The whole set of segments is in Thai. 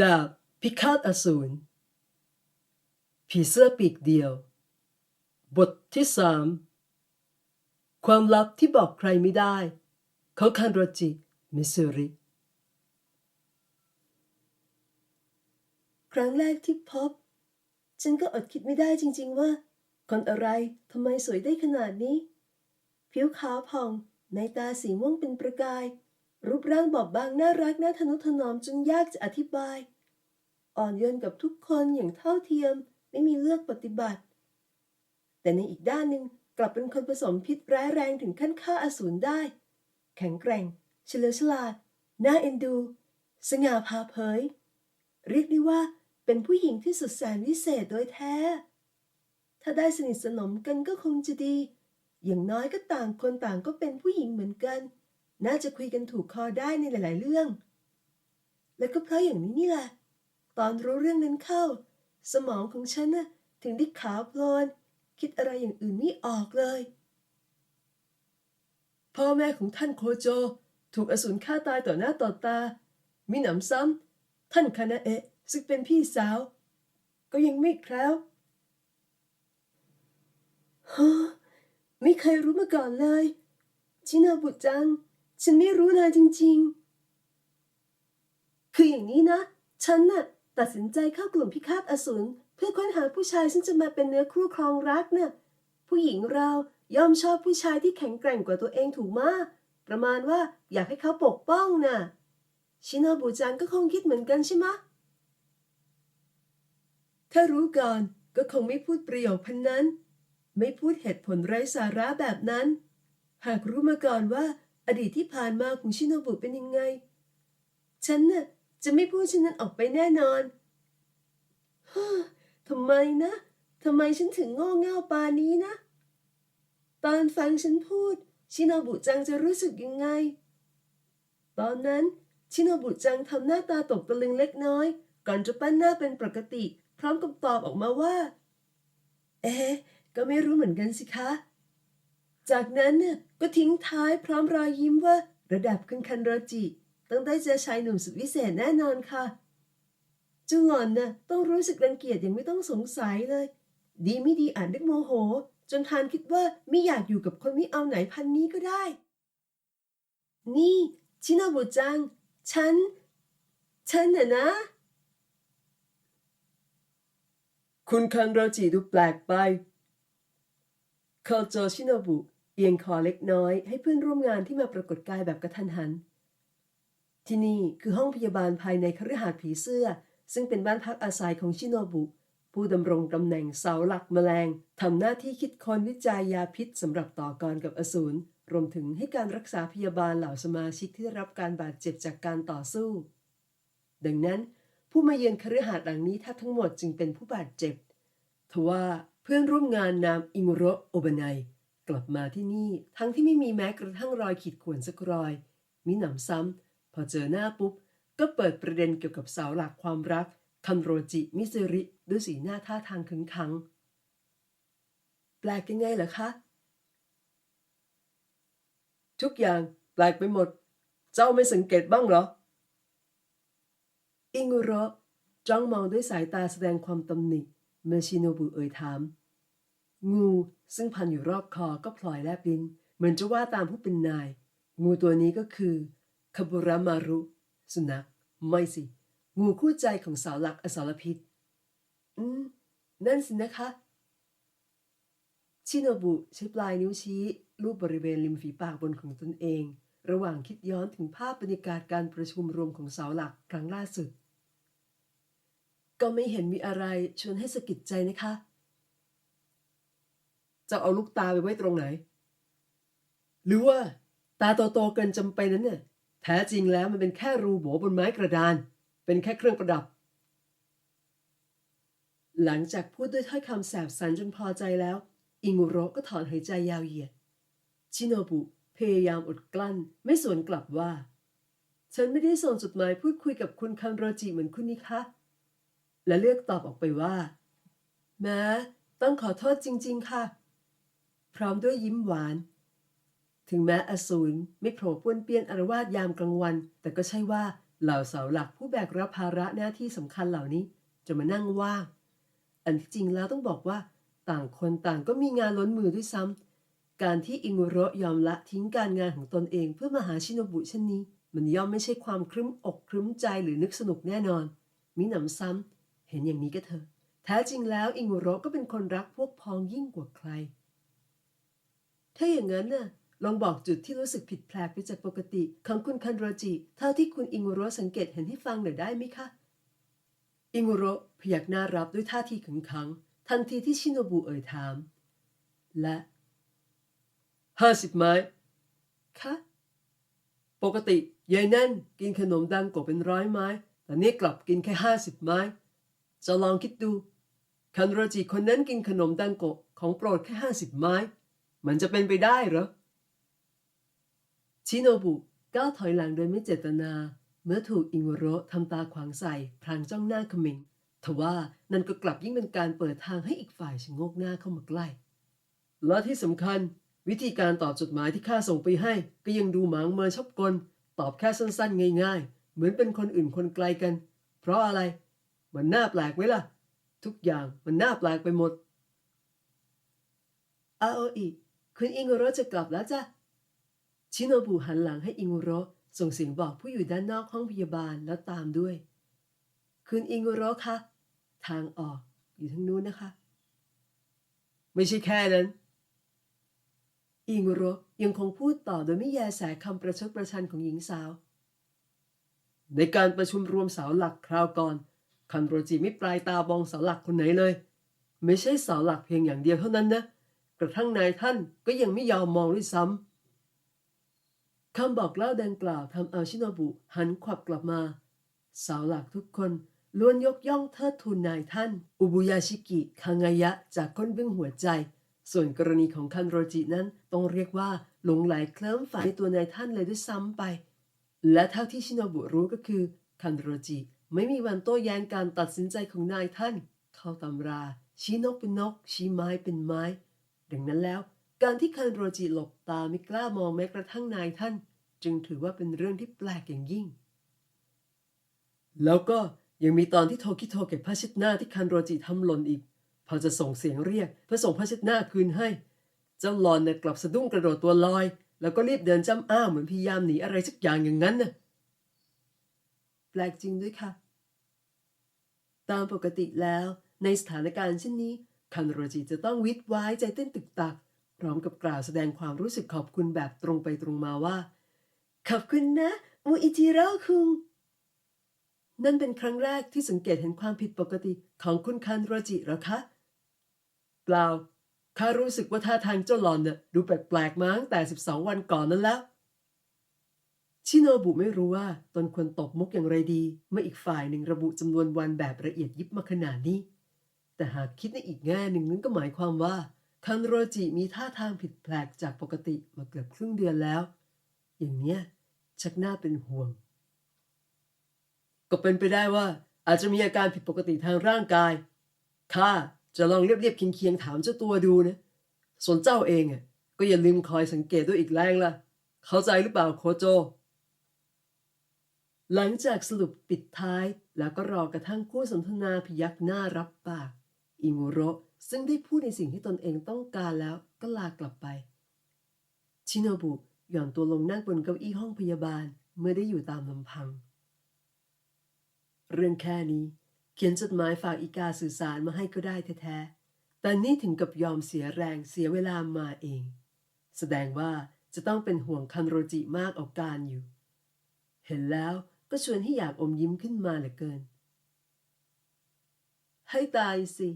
ดาบพิฆาตอสูร ผีเสื้อปีกเดียว บทที่สามความลับที่บอกใครไม่ได้ของคันโรจิ มิสซูริ ครั้งแรกที่พบ ฉันก็อดคิดไม่ได้จริง ๆ ว่า คนอะไรทำไมสวยได้ขนาดนี้ ผิวขาวผ่อง ในตาสีม่วงเป็นประกาย รูปร่างบอบบางน่ารักน่าทนุถนอมจนยากจะอธิบาย อ่อนโยนกับทุกคนอย่างเท่าเทียมไม่มีเลือกปฏิบัติ แต่ในอีกด้านหนึ่งกลับเป็นคนผสมพิษร้ายแรงถึงขั้นฆ่าอสูรได้ แข็งแกร่ง เฉลียวฉลาด น่าเอ็นดู สง่าผ่าเผย เรียกได้ว่าเป็นผู้หญิงที่สุดแสนวิเศษโดยแท้ ถ้าได้สนิทสนมกันก็คงจะดี อย่างน้อยก็ต่างคนต่างก็เป็นผู้หญิงเหมือนกัน น่าจะคุยกันถูกคอได้ในหลาย ๆ เรื่อง แล้วก็เพราะอย่างนี้นี่แหละ ตอนรู้เรื่องนั้นเข้า สมองของฉันน่ะถึงได้ขาวโพลน คิดอะไรอย่างอื่นไม่ออกเลย พ่อแม่ของท่านโคโจ ถูกอสูรฆ่าตายต่อหน้าต่อตา มีหนำซ้ำ ท่านคานาเอะซึ่งเป็นพี่สาว ก็ยังไม่แคล้วฮะไม่เคยรู้มาก่อนเลย ชินาบุจัง ฉันไม่รู้เลยจริง ๆ คืออย่างนี้นะ ฉันน่ะตัดสินใจเข้ากลุ่มพิฆาตอสูรเพื่อค้นหาผู้ชายซึ่งจะมาเป็นเนื้อคู่ครองรักเน่ะผู้หญิงเราย่อมชอบผู้ชายที่แข็งแกร่งกว่าตัวเองถูกมาประมาณว่าอยากให้เขาปกป้องน่ะ ชินาบุจังก็คงคิดเหมือนกันใช่ไหมถ้ารู้ก่อนก็คงไม่พูดประโยคพันนั้น ไม่พูดเหตุผลไร้สาระแบบนั้น หากรู้มาก่อนว่า อดีตที่ผ่านมาของชิโนบุเป็นยังไง ฉันน่ะจะไม่พูดเช่นนั้นออกไปแน่นอนฮ่าทำไมนะทำไมฉันถึงโง่เง่าปานี้นะ ตอนฟังฉันพูด ชิโนบุจังจะรู้สึกยังไง ตอนนั้นชิโนบุจังทำหน้าตาตกตะลึงเล็กน้อย ก่อนจะปั้นหน้าเป็นปกติ พร้อมกับตอบออกมาว่า เอ๊ก็ไม่รู้เหมือนกันสิคะ จากนั้นน่ะก็ทิ้งท้ายพร้อมรอยยิ้มว่าระดับคุณคันโรจิ ต้องได้เจอชายหนุ่มสุดวิเศษแน่นอนค่ะเจุหล่อนน่ะต้องรู้สึกรังเกียจอย่างไม่ต้องสงสัยเลย ดีไม่ดีอ่านนึกโมโห จนทานคิดว่าไม่อยากอยู่กับคนไม่เอาไหนพันนี้ก็ได้ นี่ ชินาบุจัง ฉัน ฉันน่ะนะ คุณคันโรจิดูแปลกไปโคโจอชิโนบุ เอียงคอเล็กน้อยให้เพื่อนร่วมงานที่มาปรากฏกายแบบกระทันหัน ที่นี่คือห้องพยาบาลภายในคฤหาสน์ผีเสื้อ ซึ่งเป็นบ้านพักอาศัยของชิโนบุ ผู้ดำรงตำแหน่งเสาหลักแมลงทำหน้าที่คิดค้นวิจัยยาพิษสำหรับต่อกรกับอสูรรวมถึงให้การรักษาพยาบาลเหล่าสมาชิกที่ได้รับการบาดเจ็บจากการต่อสู้ ดังนั้นผู้มาเยือนคฤหาสน์หลังนี้แทบทั้งหมดจึงเป็นผู้บาดเจ็บทว่าเพื่อนร่วมงานนามอิงโรโอบานาย กลับมาที่นี่ทั้งที่ไม่มีแม้กระทั่งรอยขีดข่วนสักรอย มิหนำซ้ำพอเจอหน้าปุ๊บ ก็เปิดประเด็นเกี่ยวกับสาวหลักความรักคันโรจิมิซึริด้วยสีหน้าท่าทางขึงขัง แปลกยังไงเหรอคะ ทุกอย่างแปลกไปหมด เจ้าไม่สังเกตบ้างเหรอ อิงุโระจ้องมองด้วยสายตาแสดงความตำหนิเมชิโนบุเอ่ยถาม งูซึ่งพันอยู่รอบคอก็พลอยแลบลิ้น เหมือนจะว่าตามผู้เป็นนาย งูตัวนี้ก็คือคาบุรามารุ สุนัขไม่สิ งูคู่ใจของสาวหลักอสรพิษ อืม นั่นสินะคะ ชิโนบุใช้ปลายนิ้วชี้ลูบบริเวณริมฝีปากบนของตนเอง ระหว่างคิดย้อนถึงภาพบรรยากาศการประชุมรวมของเสาหลักครั้งล่าสุด ก็ไม่เห็นมีอะไรชวนให้สะกิดใจนะคะ จะเอาลูกตาไปไว้ตรงไหน หรือว่าตาโตๆเกินจำเป็นนั้นเนี่ยแท้จริงแล้วมันเป็นแค่รูโบบนไม้กระดาน เป็นแค่เครื่องประดับ หลังจากพูดด้วยถ้อยคำแสบสันจนพอใจแล้ว อิงุโระก็ถอนหายใจยาวเหยียด ชิโนบุพยายามอดกลั้นไม่สวนกลับว่า ฉันไม่ได้ส่งจดหมายพูดคุยกับคุณคันโรจิเหมือนคุณนี่คะและเลือกตอบออกไปว่าแม้ต้องขอโทษจริง ๆ ค่ะ พร้อมด้วยยิ้มหวาน ถึงแม้อสูรไม่โผล่ป้วนเปี้ยนอารวาสยามกลางวัน แต่ก็ใช่ว่าเหล่าเสาหลักผู้แบกรับภาระหน้าที่สำคัญเหล่านี้จะมานั่งว่างอันที่จริงแล้วต้องบอกว่า ต่างคนต่างก็มีงานล้นมือด้วยซ้ำการที่อิงุโระยอมละทิ้งการงานของตนเองเพื่อมาหาชิโนบุเช่นนี้ มันย่อมไม่ใช่ความครึ้มอกครึ้มใจหรือนึกสนุกแน่นอน มิหนำซ้ำเห็นอย่างนี้ก็เถอะแท้จริงแล้วอิงุโระก็เป็นคนรักพวกพ้องยิ่งกว่าใคร ถ้าอย่างนั้นน่ะลองบอกจุดที่รู้สึกผิดแปลกไปจากปกติของคุณคันโรจิเท่าที่คุณอิงุโรสังเกตเห็นให้ฟังหน่อยได้ไหมคะ อิงุโรพยักหน้ารับด้วยท่าทีขึงขัง ทันทีที่ชิโนบุเอ่ยถาม และห้าสิบไม้คะปกติยายนั่นกินขนมดังกว่าเป็นร้อยไม้ แต่นี่กลับกินแค่ห้าสิบไม้ จะลองคิดดู คันโรจิคนนั้นกินขนมดังโกะของโปรดแค่ห้าสิบไม้ มันจะเป็นไปได้เหรอ ชิโนบุก้าวถอยหลังโดยไม่เจตนา เมื่อถูกอิงโโรทำตาขวางใส่ พลางจ้องหน้าเขมิงทว่านั่นก็กลับยิ่งเป็นการเปิดทางให้อีกฝ่ายชะงกหน้าเข้ามาใกล้ และที่สำคัญ วิธีการตอบจดหมายที่ข้าส่งไปให้ ก็ยังดูหมางเมินชอบกล ตอบแค่สั้นๆ ง่ายๆ เหมือนเป็นคนอื่นคนไกลกัน เพราะอะไร มันน่าแปลกไหมล่ะ ทุกอย่างมันน่าแปลกไปหมดอาโออิ คุณอิงโโรจะกลับแล้วจ้ะ ชิโนบุหันหลังให้อิงโโรส่งเสียงบอกผู้อยู่ด้านนอกห้องพยาบาลแล้วตามด้วย คุณอิงโโรคะทางออกอยู่ทางนู้นนะคะ ไม่ใช่แค่นั้น อิงโโรยังคงพูดต่อโดยไม่แยแสคำประชดประชันของหญิงสาว ในการประชุมรวมเสาหลักคราวก่อน คันโรจิไม่ปลายตาบองเสาหลักคนไหนเลย ไม่ใช่เสาหลักเพียงอย่างเดียวเท่านั้นนะ กระทั่งนายท่านก็ยังไม่ยอมมองด้วยซ้ำคำบอกเล่าดังกล่าวทำเอาชิโนบุหันขวับกลับมา สาวหลักทุกคนล้วนยกย่องเทิดทูนนายท่าน อุบุยาชิกิคังายะจากก้นบึ้งหัวใจ ส่วนกรณีของคันโรจินั้นต้องเรียกว่าหลงไหลเคลิ้มฝันในตัวนายท่านเลยด้วยซ้ำไป และเท่าที่ชิโนบุรู้ก็คือ คันโรจิไม่มีวันโต้แย้งการตัดสินใจของนายท่าน เข้าตำรา ชี้นกเป็นนก ชี้ไม้เป็นไม้ ดังนั้นแล้ว การที่คันโรจิหลบตาไม่กล้ามองแม้กระทั่งนายท่าน จึงถือว่าเป็นเรื่องที่แปลกอย่างยิ่ง แล้วก็ยังมีตอนที่โทคิโทเก็บผ้าเช็ดหน้าที่คันโรจิทำหล่นอีกพอจะส่งเสียงเรียกเพื่อส่งผ้าเช็ดหน้าคืนให้ เจ้าหลอนเนี่ยกลับสะดุ้งกระโดดตัวลอย แล้วก็รีบเดินจ้ำอ้าวเหมือนพยายามหนีอะไรสักอย่างอย่างนั้นน่ะแปลกจริงด้วยค่ะ ตามปกติแล้วในสถานการณ์เช่นนี้ คันโรจิจะต้องวิตไว้ใจเต้นตึกตัก พร้อมกับกล่าวแสดงความรู้สึกขอบคุณแบบตรงไปตรงมาว่า ขอบคุณนะมูอิจิโร่คุงนั่นเป็นครั้งแรกที่สังเกตเห็นความผิดปกติของคุณคันโรจิหรอคะเปล่าข้ารู้สึกว่าท่าทางเจ้าหลอนน่ะดูแปลกๆมาตั้งแต่ 12 วันก่อนนั้นแล้ว ชิโนบุไม่รู้ว่าตนควรตบมุกอย่างไรดี เมื่ออีกฝ่ายหนึ่งระบุจำนวนวันแบบละเอียดยิบมาขนาดนี้ แต่หากคิดในอีกแง่หนึ่งนั้นก็หมายความว่า คันโรจิมีท่าทางผิดแปลกจากปกติมาเกือบครึ่งเดือนแล้ว อย่างเนี้ยชักน่าเป็นห่วง ก็เป็นไปได้ว่า อาจจะมีอาการผิดปกติทางร่างกายข้าจะลองเรียบเรียบๆเคียงเคียงๆถามเจ้าตัวดูนะ ส่วนเจ้าเองอะก็อย่าลืมคอยสังเกตด้วยอีกแรงล่ะ เข้าใจหรือเปล่าโคโจ หลังจากสรุปปิดท้ายแล้วก็รอกระทั่งคู่สนทนาพยักหน้ารับปาก อิงุโระซึ่งได้พูดในสิ่งที่ตนเองต้องการแล้วก็ลากลับไป ชิโนบุหย่อนตัวลงนั่งบนเก้าอี้ห้องพยาบาลเมื่อได้อยู่ตามลำพัง เรื่องแค่นี้ เขียนจดหมายฝากอีกาสื่อสารมาให้ก็ได้แท้ๆ แต่นี่ถึงกับยอมเสียแรงเสียเวลามาเอง แสดงว่าจะต้องเป็นห่วงคันโรจิมากเอาการอยู่ เห็นแล้วก็ชวนให้อยากอมยิ้มขึ้นมาเหลือเกิน ให้ตายสิ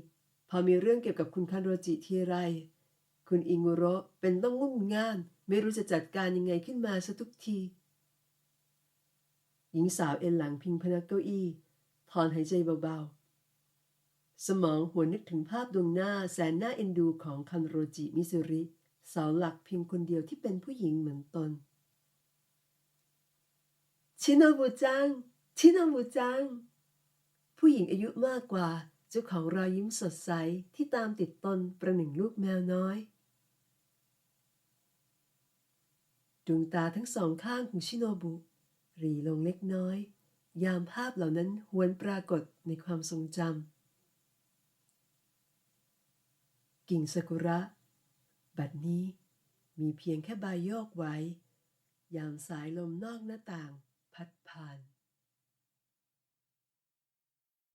พอมีเรื่องเกี่ยวกับคุณคันโรจิทีไร คุณอิงุโรเป็นต้องงุ่นง่านไม่รู้จะจัดการยังไงขึ้นมาซะทุกที หญิงสาวเอ็นหลังพิงพนักเก้าอี้ถอนหายใจเบาๆ สมองหัวนึกถึงภาพดวงหน้าแสนหน่าเอ็นดูของคันโรจิมิซุริเสาหลักเพียงคนเดียวที่เป็นผู้หญิงเหมือนตน ชิโนบุจัง ชิโนบุจัง ผู้หญิงอายุมากกว่า เจ้าของรอยยิ้มสดใสที่ตามติดตนประหนึ่งลูกแมวน้อย ดวงตาทั้งสองข้างของชิโนบุ รีลงเล็กน้อย ยามภาพเหล่านั้นหวนปรากฏในความทรงจำกิ่งซากุระ บัดนี้มีเพียงแค่ใบโยกไว้ ยามสายลมนอกหน้าต่างพัดผ่าน